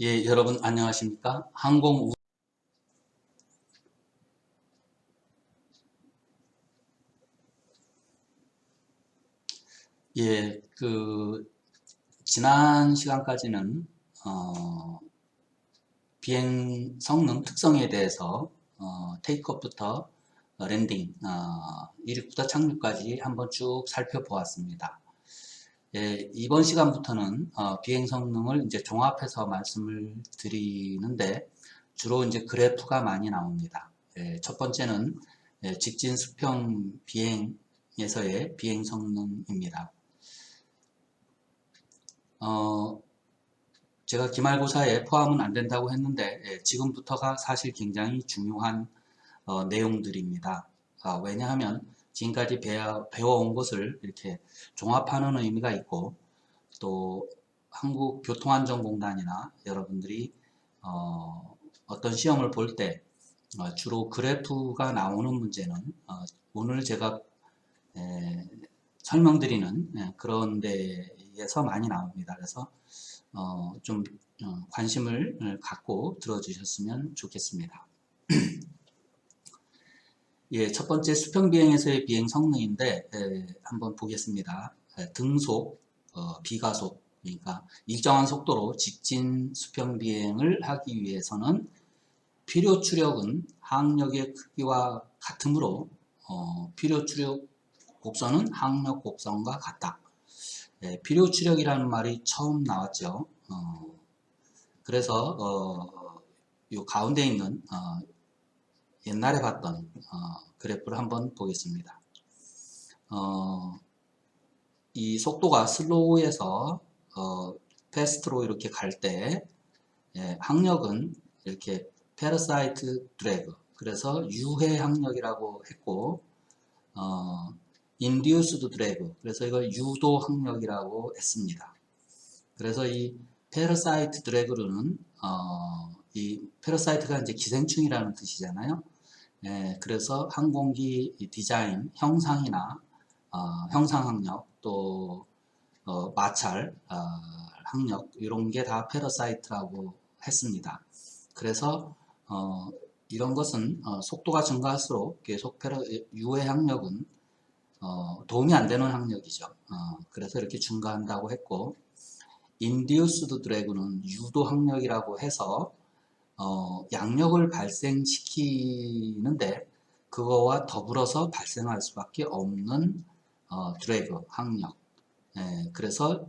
예, 여러분 안녕하십니까? 항공 우 예, 그 지난 시간까지는 어, 비행 성능 특성에 대해서 어, 테이크업부터 랜딩, 어, 이륙부터 착륙까지 한번 쭉 살펴보았습니다. 예, 이번 시간부터는 어, 비행 성능을 이제 종합해서 말씀을 드리는데 주로 이제 그래프가 많이 나옵니다. 예, 첫 번째는 예, 직진 수평 비행에서의 비행 성능입니다. 어, 제가 기말고사에 포함은 안 된다고 했는데 예, 지금부터가 사실 굉장히 중요한 어, 내용들입니다. 아, 왜냐하면 지금까지 배워, 배워 온 것을 이렇게 종합하는 의미가 있고 또 한국교통안전공단이나 여러분들이 어, 떤 시험을 볼때 어, 주로 그래프가 나오는 문제는 어, 오늘 제가 에, 설명드리는 예, 그런 데에서 많이 나옵니다. 그래서 어, 좀 어, 관심을 갖고 들어주셨으면 좋겠습니다. 예, 첫 번째 수평 비행에서의 비행 성능인데 에, 한번 보겠습니다. 에, 등속, 어, 비가속, 그러니까 일정한 속도로 직진 수평 비행을 하기 위해서는 필요 추력은 항력의 크기와 같으므로 어, 필요 추력 곡선은 항력 곡선과 같다. 예, 필요 추력이라는 말이 처음 나왔죠. 어, 그래서 어, 요 가운데 있는 어, 옛날에 봤던 어, 그래프를 한번 보겠습니다. 어, 이 속도가 슬로우에서 어, 패스트로 이렇게 갈때 예, 항력은 이렇게 페러사이트 드래그 그래서 유해 항력이라고 했고 어, 인디우스드 드래그 그래서 이걸 유도 항력이라고 했습니다. 그래서 이 페러사이트 드래그는 어, 이 페러사이트가 이제 기생충이라는 뜻이잖아요. 예, 그래서 항공기 디자인, 형상이나 어, 형상 항력 또 어, 마찰 어, 항력 이런 게다 페러사이트라고 했습니다. 그래서 어, 이런 것은 어, 속도가 증가할수록 계속 페러, 유해 항력은 어, 도움이 안 되는 항력이죠. 어, 그래서 이렇게 증가한다고 했고 인디우스드 드래그는 유도 항력이라고 해서 어, 양력을 발생시키는데 그거와 더불어서 발생할 수밖에 없는 어, 드래그, 항력. 예, 그래서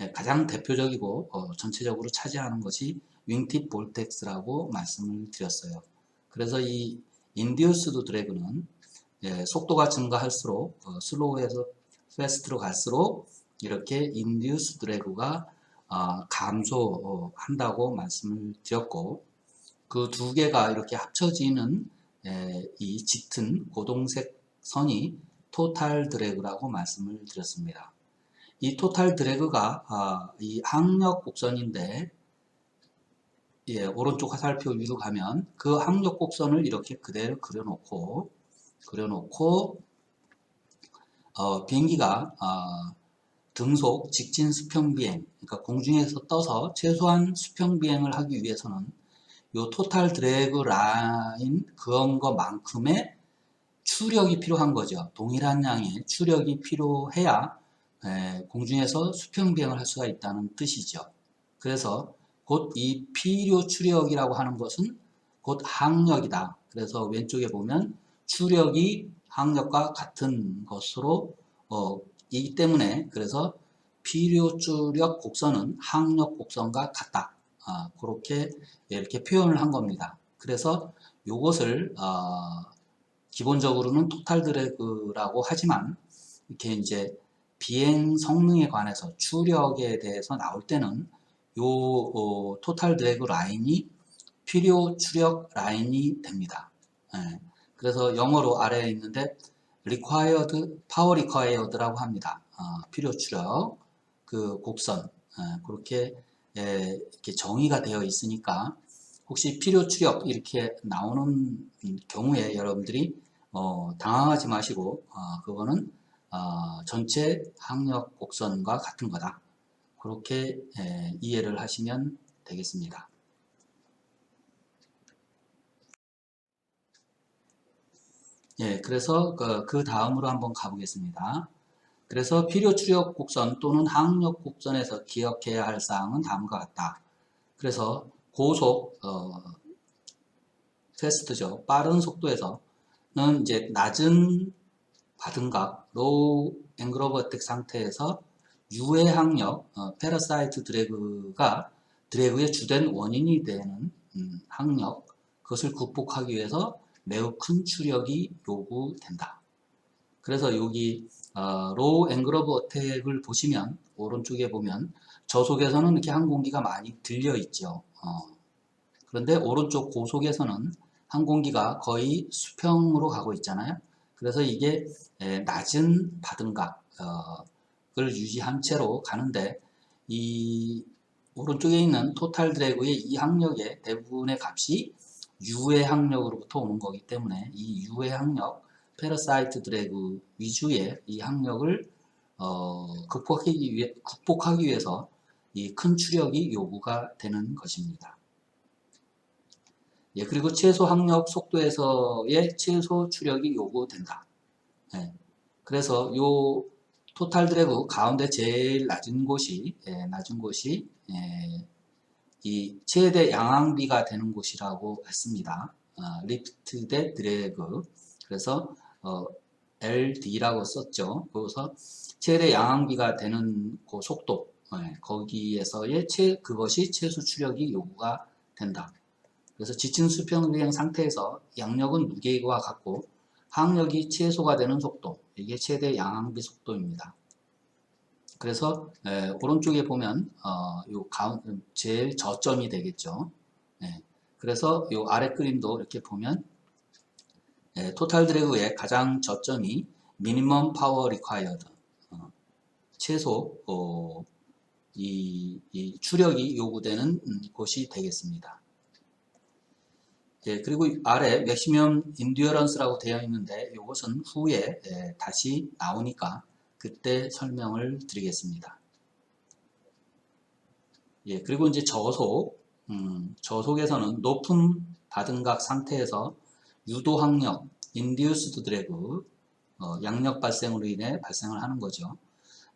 예, 가장 대표적이고 어, 전체적으로 차지하는 것이 윙팁 볼텍스라고 말씀을 드렸어요. 그래서 이 인디우스드 드래그는 예, 속도가 증가할수록 어, 슬로우에서 패스트로 갈수록 이렇게 인디우스 드래그가 어, 감소한다고 말씀을 드렸고 그 두 개가 이렇게 합쳐지는 에, 이 짙은 고동색 선이 토탈 드래그라고 말씀을 드렸습니다. 이 토탈 드래그가 아, 이 항력 곡선인데 예, 오른쪽 화살표 위로 가면 그 항력 곡선을 이렇게 그대로 그려놓고 그려놓고 어, 비행기가 어, 등속 직진 수평 비행 그러니까 공중에서 떠서 최소한 수평 비행을 하기 위해서는 요 토탈 드래그 라인 그런 것만큼의 추력이 필요한 거죠. 동일한 양의 추력이 필요해야 에, 공중에서 수평 비행을 할 수가 있다는 뜻이죠. 그래서 곧 이 필요 추력이라고 하는 것은 곧 항력이다. 그래서 왼쪽에 보면 추력이 항력과 같은 것으로 어, 이기 때문에 그래서 필요 추력 곡선은 항력 곡선과 같다. 아, 그렇게 이렇게 표현을 한 겁니다. 그래서 이것을 어, 기본적으로는 토탈 드래그라고 하지만 이렇게 이제 비행 성능에 관해서 추력에 대해서 나올 때는 요 어, 토탈 드래그 라인이 필요 추력 라인이 됩니다. 예. 그래서 영어로 아래에 있는데 required, power required라고 합니다. 어, 필요 추력 그 곡선 예, 그렇게 예, 이렇게 정의가 되어 있으니까 혹시 필요 추력 이렇게 나오는 경우에 여러분들이 어, 당황하지 마시고 어, 그거는 어, 전체 항력 곡선과 같은 거다. 그렇게 예, 이해를 하시면 되겠습니다. 예, 그래서 그, 그 다음으로 한번 가보겠습니다. 그래서 필요 추력 곡선 또는 항력 곡선에서 기억해야 할 사항은 다음과 같다. 그래서 고속 어, 패스트죠. 빠른 속도에서는 이제 낮은 바등각 로우 어택 상태에서 유해 항력 어, 페라사이트 드래그가 드래그의 주된 원인이 되는 음, 항력 그것을 극복하기 위해서 매우 큰 추력이 요구된다. 그래서 여기 어, 로우 앵글 오브 어택을 보시면 오른쪽에 보면 저속에서는 이렇게 항공기가 많이 들려 있죠. 어, 그런데 오른쪽 고속에서는 항공기가 거의 수평으로 가고 있잖아요. 그래서 이게 에, 낮은 바등각을 유지한 채로 가는데 이 오른쪽에 있는 토탈 드래그의 이 항력의 대부분의 값이 유해 항력으로부터 오는 거기 때문에 이 유해 항력, 페러사이트 드래그 위주의 이 항력을 어, 극복하기, 위해, 극복하기 위해서 이 큰 추력이 요구가 되는 것입니다. 예, 그리고 최소 항력 속도에서의 최소 추력이 요구된다. 예, 그래서 요 토탈 드래그 가운데 제일 낮은 곳이 예, 낮은 곳이 예, 이 최대 양항비가 되는 곳이라고 했습니다. 어, 리프트 대 드래그 그래서 어, LD라고 썼죠. 그래서 최대 양항비가 되는 그 속도 예, 거기에서의 최 그것이 최소 추력이 요구가 된다. 그래서 지층 수평 비행 상태에서 양력은 무게와 같고 항력이 최소가 되는 속도 이게 최대 양항비 속도입니다. 그래서 에, 오른쪽에 보면 어, 요 가운 제일 저점이 되겠죠. 예, 그래서 요 아래 그림도 이렇게 보면 예, 토탈 드래그의 가장 저점이 미니멈 파워 리콰이어드 어, 최소 어, 이, 이 추력이 요구되는 음, 곳이 되겠습니다. 예, 그리고 아래 맥시멈 인듀어런스라고 되어 있는데 이것은 후에 예, 다시 나오니까 그때 설명을 드리겠습니다. 예, 그리고 이제 저속, 음, 저속에서는 높은 바등각 상태에서 유도 항력, 인디우스드 드래그, 어, 양력 발생으로 인해 발생을 하는 거죠.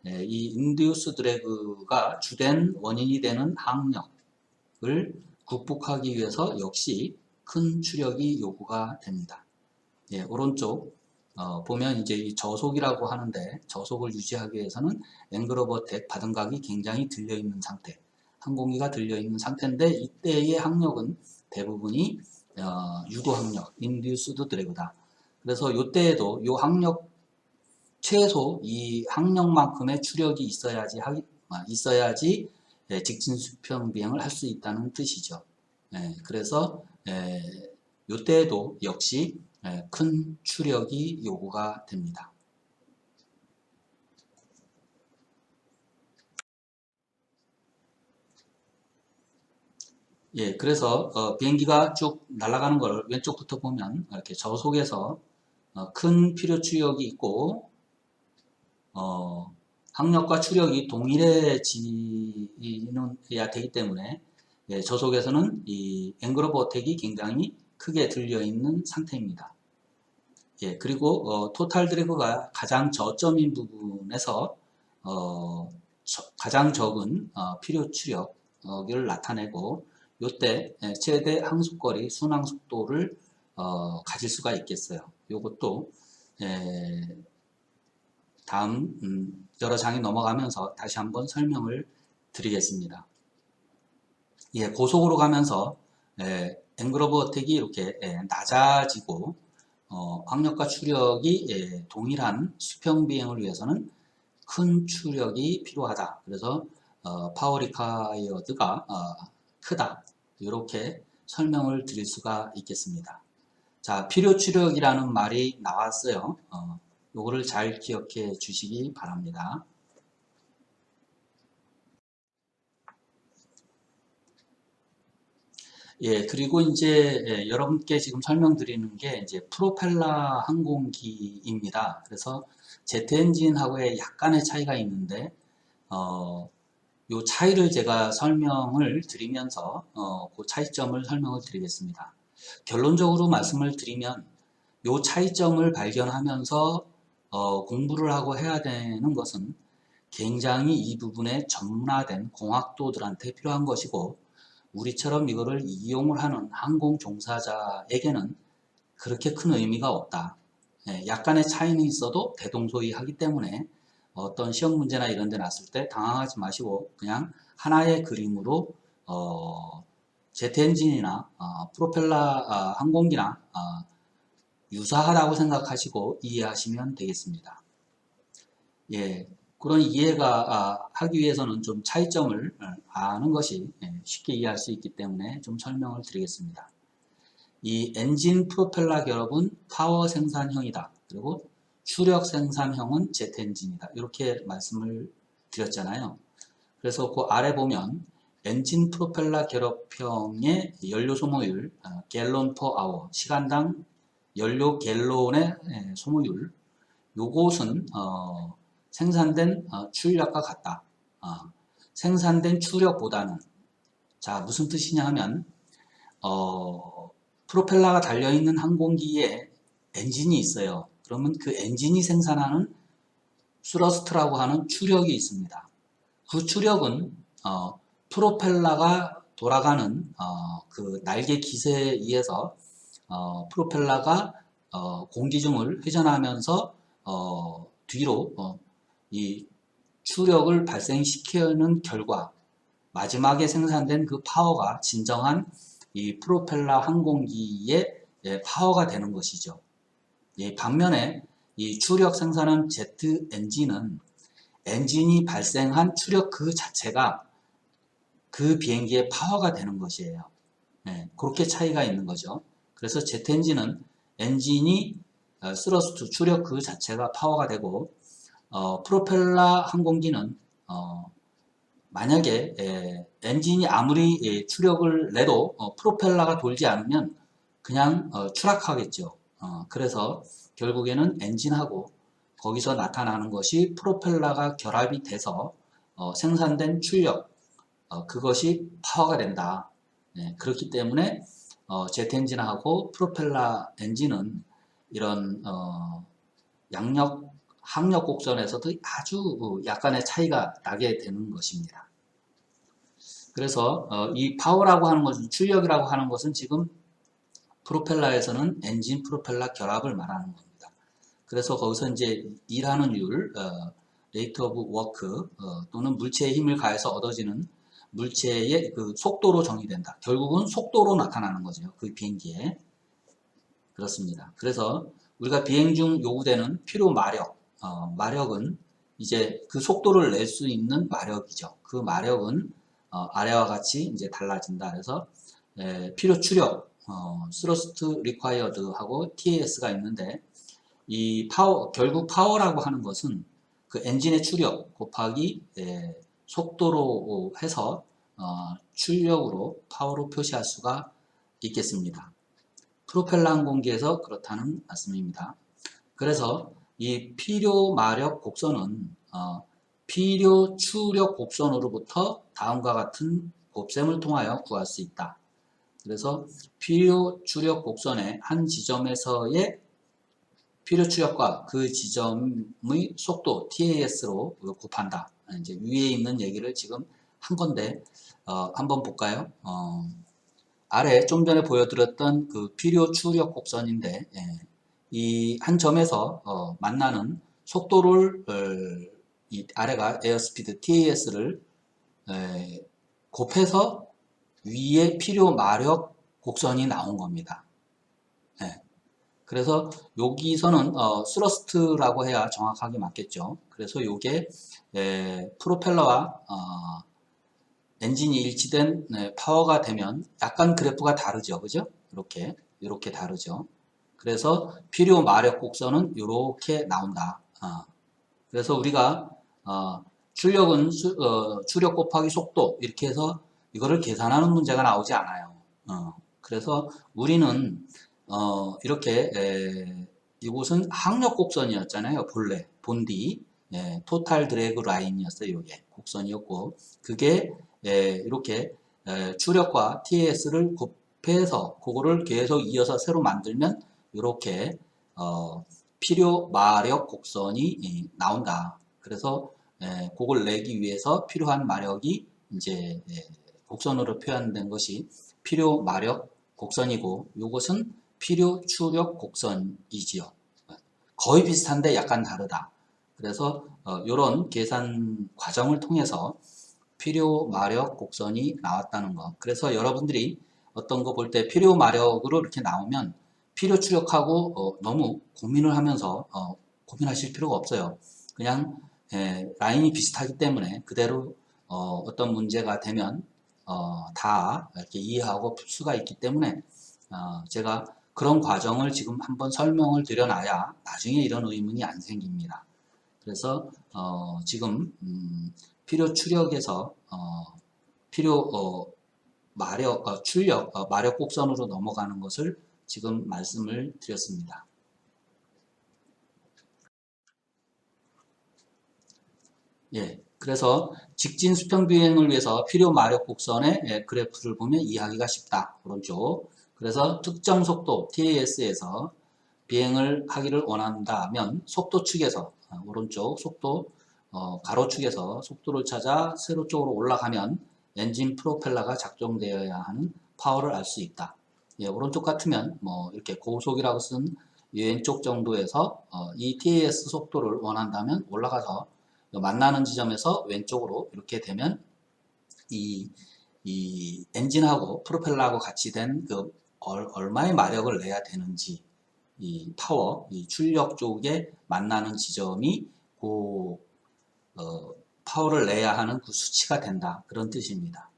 예, 이 인디우스 드래그가 주된 원인이 되는 항력을 극복하기 위해서 역시 큰 추력이 요구가 됩니다. 예, 오른쪽 어, 보면 이제 이 저속이라고 하는데 저속을 유지하기 위해서는 앵글 오브 텍 바등각이 굉장히 들려 있는 상태 항공기가 들려 있는 상태인데 이때의 항력은 대부분이 어, 유도 항력 인듀스드 드래그다 그래서 이때에도 이 항력 최소 이 항력만큼의 추력이 있어야지 하기, 아, 있어야지 예, 직진 수평 비행을 할 수 있다는 뜻이죠. 예, 그래서 예, 이때에도 역시 예, 큰 추력이 요구가 됩니다. 예, 그래서 어, 비행기가 쭉 날아가는 걸 왼쪽부터 보면 이렇게 저속에서 어, 큰 필요 추력이 있고 어, 항력과 추력이 동일해지야 되기 때문에 예, 저속에서는 이 앵글 오브 어택이 굉장히 크게 들려 있는 상태입니다. 예, 그리고 어, 토탈 드래그가 가장 저점인 부분에서 어, 저, 가장 적은 어, 필요 추력을 나타내고 이때 예, 최대 항속거리 순항 속도를 어, 가질 수가 있겠어요. 이것도 예, 다음 음, 여러 장이 넘어가면서 다시 한번 설명을 드리겠습니다. 예, 고속으로 가면서 예, 앵글 오브 어택이 이렇게 예, 낮아지고 어, 항력과 추력이 예, 동일한 수평 비행을 위해서는 큰 추력이 필요하다. 그래서 어, 파워 리카이어드가 어, 크다. 이렇게 설명을 드릴 수가 있겠습니다. 자, 필요 추력이라는 말이 나왔어요. 어, 요거를 잘 기억해 주시기 바랍니다. 예, 그리고 이제 예, 여러분께 지금 설명드리는 게 이제 프로펠러 항공기입니다. 그래서 제트 엔진하고의 약간의 차이가 있는데 어, 요 차이를 제가 설명을 드리면서 어, 그 차이점을 설명을 드리겠습니다. 결론적으로 말씀을 드리면 요 차이점을 발견하면서 어, 공부를 하고 해야 되는 것은 굉장히 이 부분에 전문화된 공학도들한테 필요한 것이고 우리처럼 이거를 이용을 하는 항공 종사자에게는 그렇게 큰 의미가 없다. 예, 약간의 차이는 있어도 대동소이하기 때문에 어떤 시험 문제나 이런 데 났을 때 당황하지 마시고 그냥 하나의 그림으로 어, 제트 엔진이나 어, 프로펠러 어, 항공기나 어, 유사하다고 생각하시고 이해하시면 되겠습니다. 예, 그런 이해가 아, 하기 위해서는 좀 차이점을 어, 아는 것이 예, 쉽게 이해할 수 있기 때문에 좀 설명을 드리겠습니다. 이 엔진 프로펠러 결합은 파워 생산형이다. 그리고 추력 생산형은 제트 엔진이다. 이렇게 말씀을 드렸잖아요. 그래서 그 아래 보면 엔진 프로펠러 결합형의 연료 소모율 어, 갤론 퍼 아워 시간당 연료 갤론의 예, 소모율 요것은 어, 생산된 어, 출력과 같다. 어, 생산된 출력보다는 자 무슨 뜻이냐 하면 어, 프로펠러가 달려있는 항공기에 엔진이 있어요. 그러면 그 엔진이 생산하는 스러스트라고 하는 추력이 있습니다. 그 추력은 어, 프로펠러가 돌아가는 어, 그 날개 기세에 의해서 어, 프로펠러가 어, 공기 중을 회전하면서 어, 뒤로 어, 이 추력을 발생시키는 결과 마지막에 생산된 그 파워가 진정한 이 프로펠러 항공기의 예, 파워가 되는 것이죠. 예, 반면에 이 추력 생산한 제트 엔진은 엔진이 발생한 추력 그 자체가 그 비행기의 파워가 되는 것이에요. 예, 그렇게 차이가 있는 거죠. 그래서 제트 엔진은 엔진이 어, 스러스트 추력 그 자체가 파워가 되고 어, 프로펠러 항공기는 어, 만약에 에, 엔진이 아무리 예, 추력을 내도 어, 프로펠러가 돌지 않으면 그냥 어, 추락하겠죠. 어, 그래서 결국에는 엔진하고 거기서 나타나는 것이 프로펠러가 결합이 돼서 어, 생산된 출력 어, 그것이 파워가 된다. 네, 그렇기 때문에 어, 제트 엔진하고 프로펠러 엔진은 이런 어, 양력 항력 곡선에서도 아주 약간의 차이가 나게 되는 것입니다. 그래서 어, 이 파워라고 하는 것은 출력이라고 하는 것은 지금 프로펠러에서는 엔진 프로펠러 결합을 말하는 겁니다. 그래서 거기서 이제 일하는 율, 어, 레이트 오브 워크 또는 물체의 힘을 가해서 얻어지는 물체의 그 속도로 정의된다. 결국은 속도로 나타나는 거죠. 그 비행기에. 그렇습니다. 그래서 우리가 비행 중 요구되는 필요 마력, 어, 마력은 이제 그 속도를 낼 수 있는 마력이죠. 그 마력은 어, 아래와 같이 이제 달라진다. 그래서 에, 필요 추력, 어, 스러스트 리콰이어드 하고 TAS가 있는데 이 파워 결국 파워라고 하는 것은 그 엔진의 추력 곱하기 에, 속도로 해서 어, 출력으로 파워로 표시할 수가 있겠습니다. 프로펠러 항공기에서 그렇다는 말씀입니다. 그래서 이 필요 마력 곡선은 어, 필요 추력 곡선으로부터 다음과 같은 곱셈을 통하여 구할 수 있다. 그래서 필요 추력 곡선의 한 지점에서의 필요 추력과 그 지점의 속도 TAS로 곱한다. 이제 위에 있는 얘기를 지금 한 건데 어, 한번 볼까요? 어, 아래 좀 전에 보여드렸던 그 필요 추력 곡선인데 예, 이한 점에서 어, 만나는 속도를 어, 이 아래가 에어스피드 TAS를 에, 곱해서 위에 필요 마력 곡선이 나온 겁니다. 예. 그래서 여기서는 어, 스러스트라고 해야 정확하게 맞겠죠. 그래서 이게 프로펠러와 어, 엔진이 일치된 네, 파워가 되면 약간 그래프가 다르죠. 그죠? 이렇게 이렇게 다르죠. 그래서 필요 마력 곡선은 이렇게 나온다. 어. 그래서 우리가 어, 출력은 수, 어, 추력 곱하기 속도 이렇게 해서 이거를 계산하는 문제가 나오지 않아요. 어. 그래서 우리는 어, 이렇게 에, 이곳은 항력 곡선이었잖아요. 본래 본디 예, 토탈 드래그 라인이었어요. 요게 곡선이었고 그게 예, 이렇게 예, 추력과 TS를 곱해서 그거를 계속 이어서 새로 만들면 이렇게 어, 필요 마력 곡선이 이, 나온다. 그래서 예, 그걸 내기 위해서 필요한 마력이 이제 예, 곡선으로 표현된 것이 필요 마력 곡선이고 이것은 필요 추력 곡선이지요. 거의 비슷한데 약간 다르다. 그래서 이런 계산 과정을 통해서 필요 마력 곡선이 나왔다는 거. 그래서 여러분들이 어떤 거 볼 때 필요 마력으로 이렇게 나오면 필요 추력하고 어, 너무 고민을 하면서 어, 고민하실 필요가 없어요. 그냥 예, 라인이 비슷하기 때문에 그대로 어, 떤 문제가 되면 어, 다 이렇게 이해하고 풀 수가 있기 때문에 어, 제가 그런 과정을 지금 한번 설명을 드려놔야 나중에 이런 의문이 안 생깁니다. 그래서 어, 지금 음, 필요 추력에서 어, 필요 어, 마력 어, 출력 어, 마력 곡선으로 넘어가는 것을 지금 말씀을 드렸습니다. 예, 그래서 직진 수평 비행을 위해서 필요 마력 곡선의 예, 그래프를 보면 이해하기가 쉽다. 오른쪽. 그래서 특정 속도 TAS에서 비행을 하기를 원한다면 속도 측에서 어, 오른쪽 속도 어, 가로축에서 속도를 찾아 세로 쪽으로 올라가면 엔진 프로펠러가 작동되어야 하는 파워를 알 수 있다. 예, 오른쪽 같으면 뭐 이렇게 고속이라고 쓴 왼쪽 정도에서 어, 이 TAS 속도를 원한다면 올라가서 만나는 지점에서 왼쪽으로 이렇게 되면 이, 이 엔진하고 프로펠러하고 같이 된 그 얼마의 마력을 내야 되는지 이 파워, 이 출력 쪽에 만나는 지점이 그 어, 파워를 내야 하는 그 수치가 된다. 그런 뜻입니다.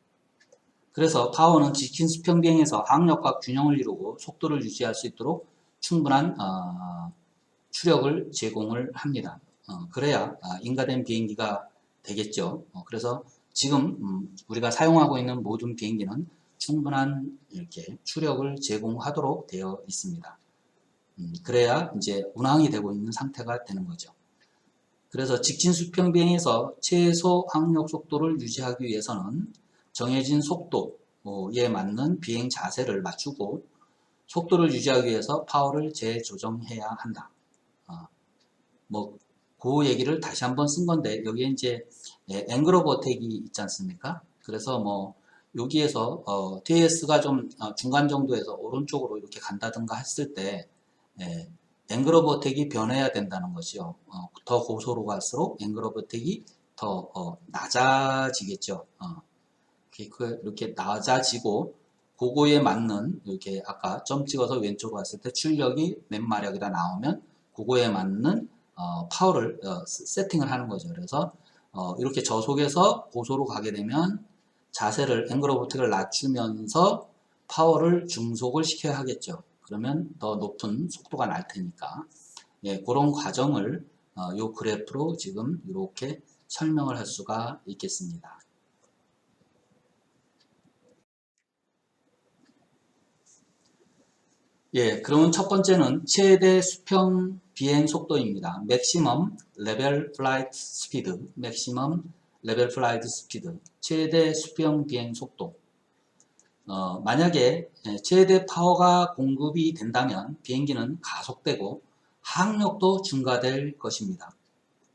그래서 파워는 지킨 수평 비행에서 항력과 균형을 이루고 속도를 유지할 수 있도록 충분한 어, 추력을 제공을 합니다. 어, 그래야 아, 인가된 비행기가 되겠죠. 어, 그래서 지금 음, 우리가 사용하고 있는 모든 비행기는 충분한 이렇게 추력을 제공하도록 되어 있습니다. 음, 그래야 이제 운항이 되고 있는 상태가 되는 거죠. 그래서 직진 수평 비행에서 최소 항력 속도를 유지하기 위해서는 정해진 속도에 맞는 비행 자세를 맞추고 속도를 유지하기 위해서 파워를 재조정해야 한다. 어, 뭐, 그 얘기를 다시 한번 쓴 건데, 여기에 이제 앵글 오브 어택이 있지 않습니까? 그래서 뭐, 여기에서 어, TS가 좀 어, 중간 정도에서 오른쪽으로 이렇게 간다든가 했을 때, 예, 오브 어택이 변해야 된다는 것이요. 어, 더 고소로 갈수록 오브 어택이 더 어, 낮아지겠죠. 어, 이렇게 낮아지고 그거에 맞는 이렇게 아까 점 찍어서 왼쪽으로 갔을 때 출력이 몇 마력이다 나오면 그거에 맞는 어, 파워를 어, 세팅을 하는 거죠. 그래서 어, 이렇게 저속에서 고소로 가게 되면 자세를 앵글 오브 어택을 낮추면서 파워를 중속을 시켜야 하겠죠. 그러면 더 높은 속도가 날 테니까 예, 그런 과정을 어, 요 그래프로 지금 이렇게 설명을 할 수가 있겠습니다. 예, 그러면 첫 번째는 최대 수평 비행 속도입니다. maximum level flight speed, maximum level flight speed, 최대 수평 비행 속도. 어, 만약에 예, 최대 파워가 공급이 된다면 비행기는 가속되고 항력도 증가될 것입니다.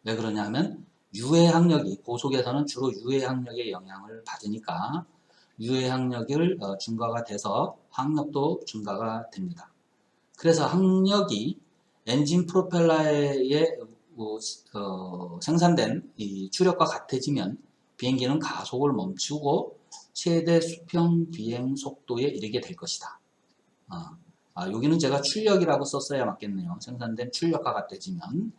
왜 그러냐 하면 유해 항력이 고속에서는 주로 유해 항력의 영향을 받으니까 유해 항력을 어, 증가가 돼서 항력도 증가가 됩니다. 그래서 항력이 엔진 프로펠러에 어, 어, 생산된 추력과 같아지면 비행기는 가속을 멈추고 최대 수평 비행 속도에 이르게 될 것이다. 아, 아, 여기는 제가 출력이라고 썼어야 맞겠네요. 생산된 출력과 같아지면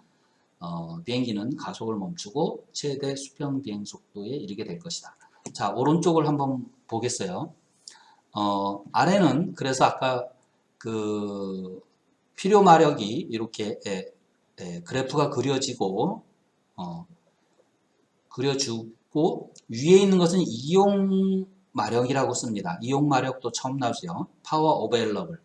어, 비행기는 가속을 멈추고 최대 수평 비행 속도에 이르게 될 것이다. 자, 오른쪽을 한번 보겠어요. 어, 아래는 그래서 아까 그 필요 마력이 이렇게 예, 예, 그래프가 그려지고 어, 그려주고 위에 있는 것은 이용 마력이라고 씁니다. 이용 마력도 처음 나오죠. 파워 오베일러블.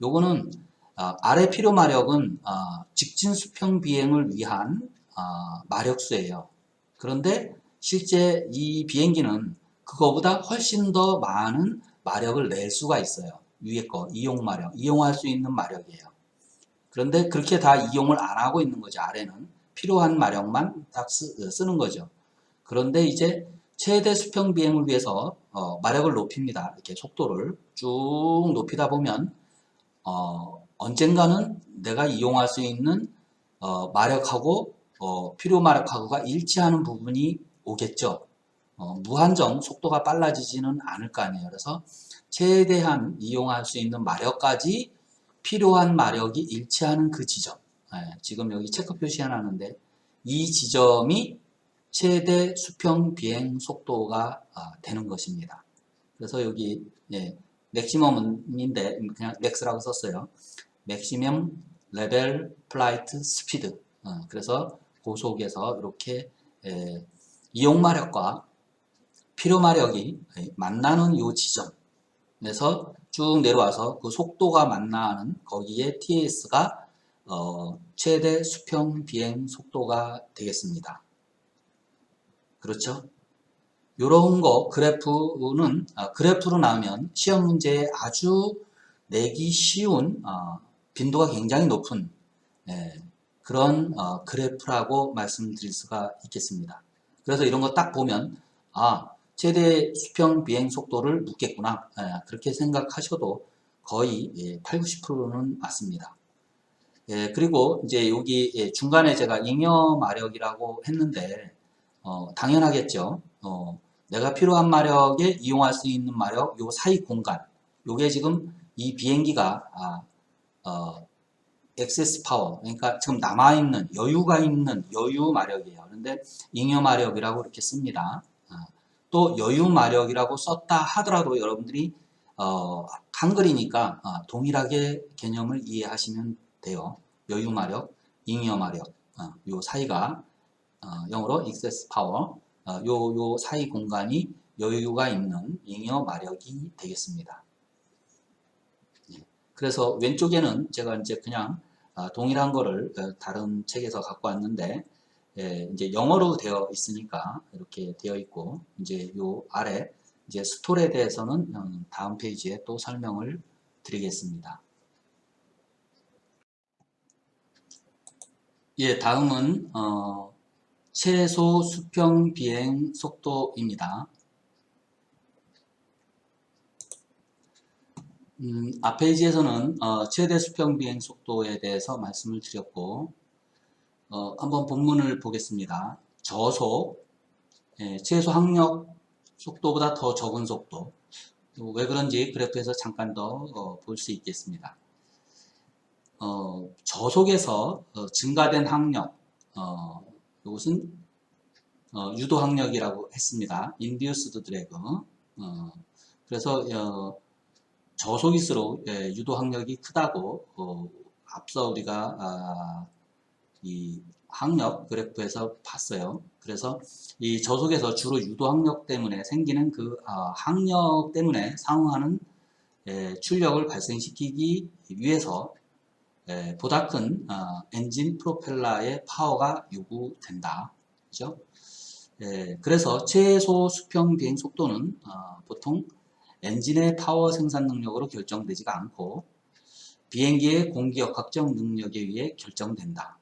요거는 어, 아래 필요 마력은 어, 직진 수평 비행을 위한 아, 마력수예요. 그런데 실제 이 비행기는 그거보다 훨씬 더 많은 마력을 낼 수가 있어요. 위에 거 이용 마력, 이용할 수 있는 마력이에요. 그런데 그렇게 다 이용을 안 하고 있는 거죠. 아래는 필요한 마력만 딱 쓰, 쓰는 거죠. 그런데 이제 최대 수평 비행을 위해서 어, 마력을 높입니다. 이렇게 속도를 쭉 높이다 보면 어, 언젠가는 내가 이용할 수 있는 어, 마력하고 어, 필요 마력하고가 일치하는 부분이 오겠죠. 어, 무한정 속도가 빨라지지는 않을 거 아니에요. 그래서 최대한 이용할 수 있는 마력까지 필요한 마력이 일치하는 그 지점. 예, 지금 여기 체크 표시해놨는데 이 지점이 최대 수평 비행 속도가 아, 되는 것입니다. 그래서 여기 예, 맥시멈인데 그냥 맥스라고 썼어요. 맥시멈 레벨 플라이트 스피드. 어, 그래서 고속에서 이렇게 예, 이용 마력과 필요 마력이 예, 만나는 이 지점에서 쭉 내려와서 그 속도가 만나는 거기에 TS가 어, 최대 수평 비행 속도가 되겠습니다. 그렇죠? 요런 거 그래프는 아, 그래프로 나오면 시험 문제에 아주 내기 쉬운 어, 빈도가 굉장히 높은 예, 그런 어, 그래프라고 말씀드릴 수가 있겠습니다. 그래서 이런 거 딱 보면 아 최대 수평 비행 속도를 묻겠구나 예, 그렇게 생각하셔도 거의 예, 8, 90%는 맞습니다. 예, 그리고 이제 여기 예, 중간에 제가 잉여 마력이라고 했는데 어, 당연하겠죠. 어, 내가 필요한 마력에 이용할 수 있는 마력, 요 사이 공간. 요게 지금 이 비행기가 아, 어, 액세스 파워, 그러니까 지금 남아있는 여유가 있는 여유 마력이에요. 그런데 잉여 마력이라고 이렇게 씁니다. 아, 또 여유 마력이라고 썼다 하더라도 여러분들이 어, 한글이니까 아, 동일하게 개념을 이해하시면 돼요. 여유 마력, 잉여 마력, 아, 요 사이가 어, 영어로 excess power, 어, 요, 요 사이 공간이 여유가 있는 잉여 마력이 되겠습니다. 예. 그래서 왼쪽에는 제가 이제 그냥 아, 동일한 거를 어, 다른 책에서 갖고 왔는데 예, 이제 영어로 되어 있으니까 이렇게 되어 있고 이제 요 아래 이제 스톨에 대해서는 음, 다음 페이지에 또 설명을 드리겠습니다. 예, 다음은 어, 최소 수평 비행 속도입니다. 음, 앞 페이지에서는 어, 최대 수평 비행 속도에 대해서 말씀을 드렸고 어, 한번 본문을 보겠습니다. 저속, 예, 최소 항력 속도보다 더 적은 속도 왜 그런지 그래프에서 잠깐 더 볼 수 있겠습니다. 어, 저속에서 어, 증가된 항력 어, 이것은 어, 유도 항력이라고 했습니다. induced drag 어, 그래서 어, 저속일수록 예, 유도 항력이 크다고 어, 앞서 우리가 아, 이 항력 그래프에서 봤어요. 그래서 이 저속에서 주로 유도 항력 때문에 생기는 그 아, 항력 때문에 상응하는 예, 출력을 발생시키기 위해서 예, 보다 큰 어, 엔진 프로펠러의 파워가 요구된다. 그죠? 예, 그래서 최소 수평 비행 속도는 어, 보통 엔진의 파워 생산 능력으로 결정되지가 않고 비행기의 공기역 확정 능력에 의해 결정된다.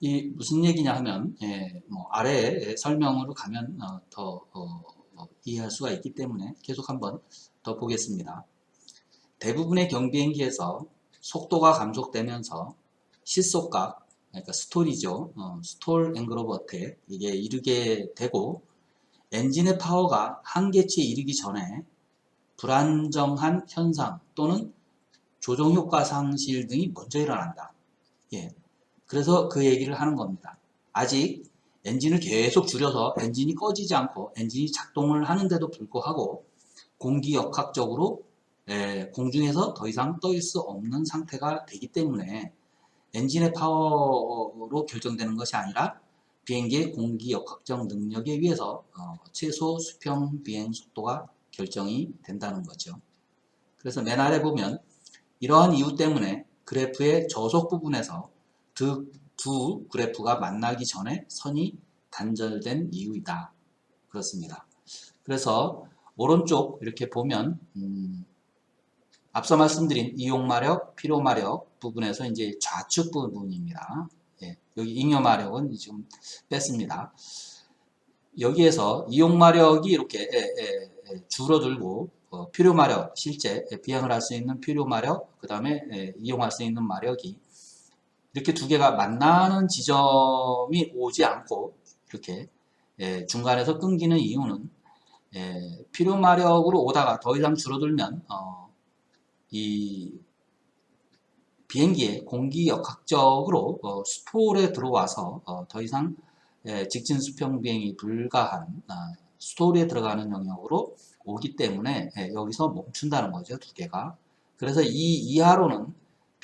이 무슨 얘기냐 하면 예, 뭐 아래 설명으로 가면 어, 더 어, 어, 이해할 수가 있기 때문에 계속 한번 더 보겠습니다. 대부분의 경비행기에서 속도가 감속되면서 실속각 그러니까 스톨이죠. 어, 스톨 앵그로브 어택 이게 이르게 되고 엔진의 파워가 한계치에 이르기 전에 불안정한 현상 또는 조정 효과 상실 등이 먼저 일어난다. 예. 그래서 그 얘기를 하는 겁니다. 아직 엔진을 계속 줄여서 엔진이 꺼지지 않고 엔진이 작동을 하는데도 불구하고 공기 역학적으로 예, 공중에서 더 이상 떠 있을 수 없는 상태가 되기 때문에 엔진의 파워로 결정되는 것이 아니라 비행기의 공기 역학적 능력에 의해서 어, 최소 수평 비행 속도가 결정이 된다는 거죠. 그래서 맨 아래 보면 이러한 이유 때문에 그래프의 저속 부분에서 득두 그래프가 만나기 전에 선이 단절된 이유이다. 그렇습니다. 그래서 오른쪽 이렇게 보면 음, 앞서 말씀드린 이용마력, 필요마력 부분에서 이제 좌측 부분입니다. 예, 여기 잉여마력은 지금 뺐습니다. 여기에서 이용마력이 이렇게 예, 예, 예, 줄어들고 어, 필요마력, 실제 예, 비행을 할 수 있는 필요마력, 그 다음에 예, 이용할 수 있는 마력이 이렇게 두 개가 만나는 지점이 오지 않고 이렇게 예, 중간에서 끊기는 이유는 예, 필요 마력으로 오다가 더 이상 줄어들면 어, 이 비행기의 공기 역학적으로 어, 스톨에 들어와서 어, 더 이상 예, 직진 수평 비행이 불가한 아, 스톨에 들어가는 영역으로 오기 때문에 예, 여기서 멈춘다는 거죠 두 개가. 그래서 이 이하로는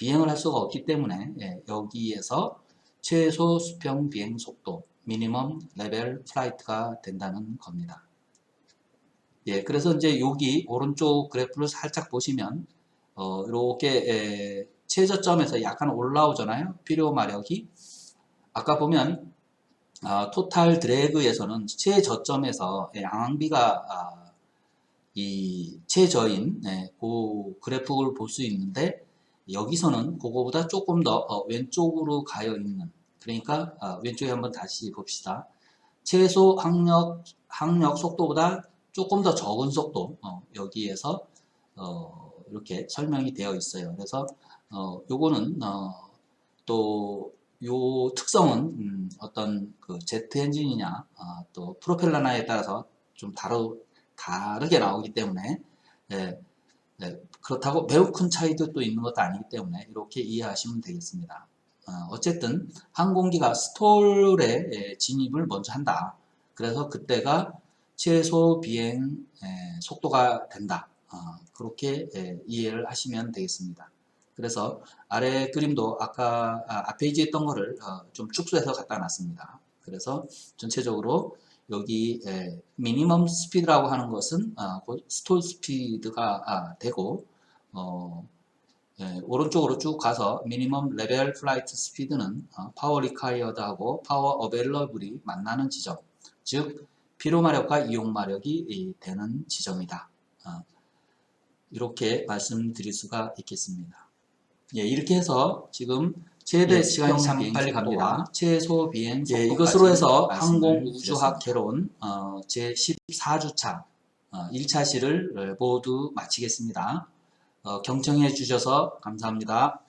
비행을 할 수가 없기 때문에 예, 여기에서 최소 수평 비행 속도 미니멈 레벨 플라이트가 된다는 겁니다. 예, 그래서 이제 여기 오른쪽 그래프를 살짝 보시면 어, 이렇게 에, 최저점에서 약간 올라오잖아요. 필요 마력이 아까 보면 아, 토탈 드래그에서는 최저점에서 예, 양비가 아, 이 최저인 예, 그 그래프를 볼 수 있는데 여기서는 그거보다 조금 더 어, 왼쪽으로 가여 있는 그러니까 아, 왼쪽에 한번 다시 봅시다. 최소 항력 항력 속도보다 조금 더 적은 속도 어, 여기에서 어, 이렇게 설명이 되어 있어요. 그래서 어, 요거는 어, 또요 특성은 음, 어떤 그 제트 엔진이냐 아, 또 프로펠러나에 따라서 좀 다르, 다르게 나오기 때문에 예, 네, 그렇다고 매우 큰 차이도 또 있는 것도 아니기 때문에 이렇게 이해하시면 되겠습니다. 어, 쨌든 항공기가 스톨에 예, 진입을 먼저 한다. 그래서 그때가 최소 비행 예, 속도가 된다. 어, 그렇게 예, 이해를 하시면 되겠습니다. 그래서 아래 그림도 아까 아, 앞 페이지에 있던 거를 어, 좀 축소해서 갖다 놨습니다. 그래서 전체적으로 여기 예, 미니멈 스피드라고 하는 것은 아, 곧 스톨 스피드가 아, 되고 어, 예, 오른쪽으로 쭉 가서 미니멈 레벨 플라이트 스피드는 어, 파워 리카이어드하고 파워 어벨러블이 만나는 지점 즉 피로 마력과 이용 마력이 이, 되는 지점이다. 어, 이렇게 말씀드릴 수가 있겠습니다. 예, 이렇게 해서 지금 최대 예, 시간이 참참 빨리 갑니다. 최소 비행 예, 이것으로 해서 항공 말씀을 우주학 개론 어, 제 14주차 어, 1차 시를 모두 마치겠습니다. 어, 경청해 주셔서 감사합니다.